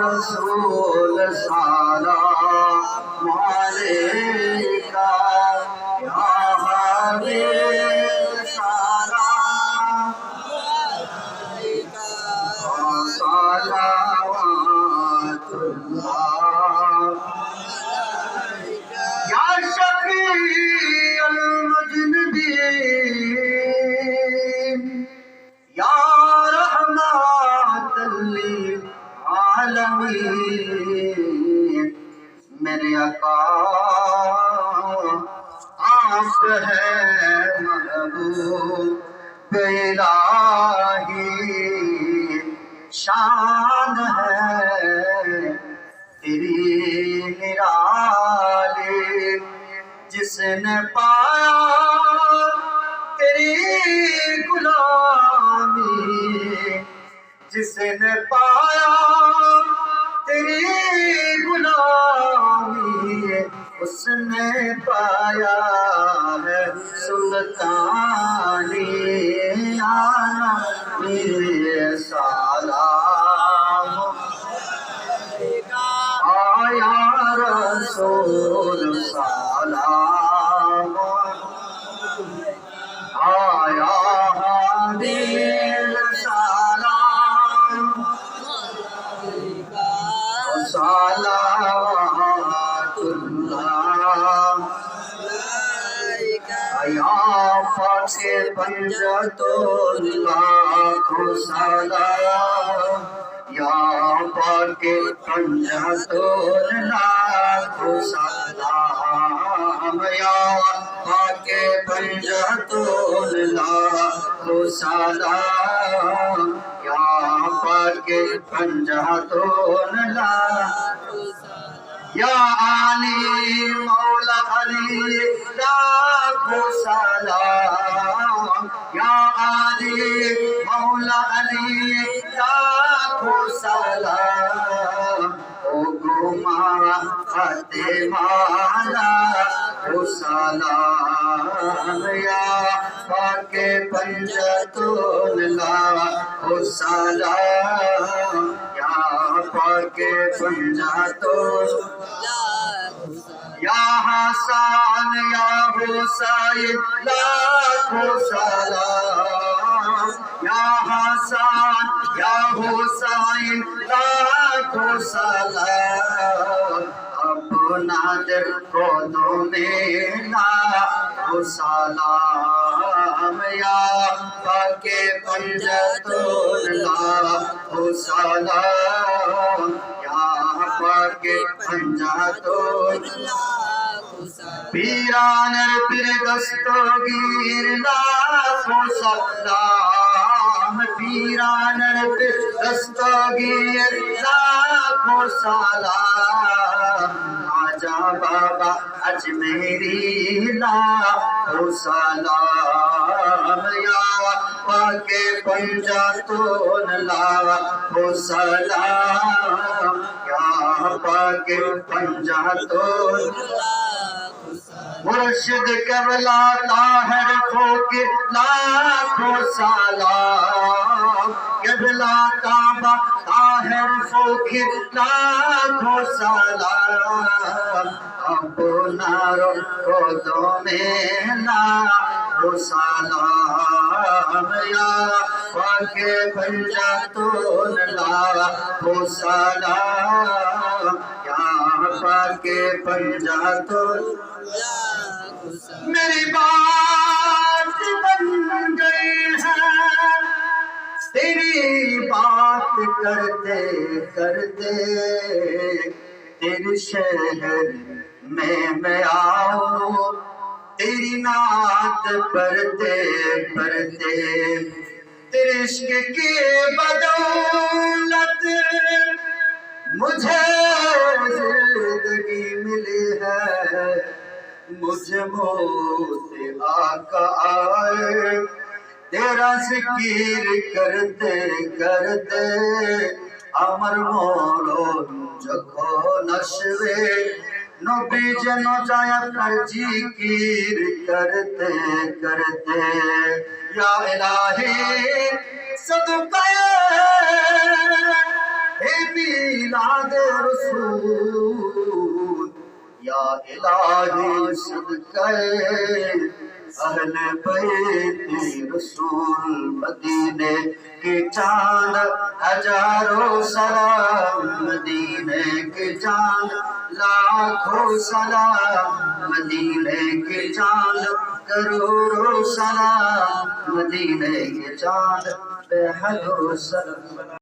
رسول سلام علیکہ للعالمین میرے آقا، آپ ہے محبوب الہی شان ہے۔ تیری نرالی جس نے پایا، تیری غلامی جس نے پایا تیری غلامی اس نے پایا ہے سلطانی آنا میرے سالہ صلوات اللہ یا فاکے پنجتو لاکھو سلام یا پاکے پنجتو لاکھو سلام یا پاکے پنجتو لاکھو سلام یا پاکے پنجتو لاکھو یا علی مولا علی لاکھو سلام۔ یا علی مولا علی لاکھو سلام۔ او گما فاطمہ لاکھو سلام۔ یا پاک پنجتون لاکھو سلام۔ یا پاک پنجتون یا حسان یا حسین لاکھو سلام۔ یا حسان یا حسین لاکھو سلام۔ اپنا دل کو تمہیں لاکھو سلام۔ یا پاک پنجتون لاکھو سلام یا پاک پنجتون پیران پیر دستگیر لاکھو سلام پیران پیر دستگیر لاکھو سلام جا بابا اجمیری لاکھو سلام یا پاک لا لاکھو سلام یا پاک لا مرشد قبلہ طاہر فوکر لاکھوں سلام قبلہ کعبہ طاہر فوکر لاکھوں سلام اپنا رکھو دو میں لاکھوں سلام یا پاک پنجاتون لاکھوں سلام یا پاک پنجاتون میری کرتے کرتے تیرے شہر میں میں آؤں۔ تیری نعت پڑھتے پڑھتے تیرے عشق کی بدولت مجھے زندگی ملی ہے۔ مجھے موت آقا آئے তেরা জিকির করতে করতে আমার মরণ যখন আসবে নবী যেন যায় আপনার জিকির করতে করতে ইয়া ইলাহি সদকায়ে হে মিলাদ রসূল ইয়া ইলাহি সদকায়ে اہل بیت رسول مدینے کے چاند، ہزاروں سلام مدینے کے چاند، لاکھوں سلام مدینے کے چاند، کروڑوں سلام مدینے کے چاند بے حد سلام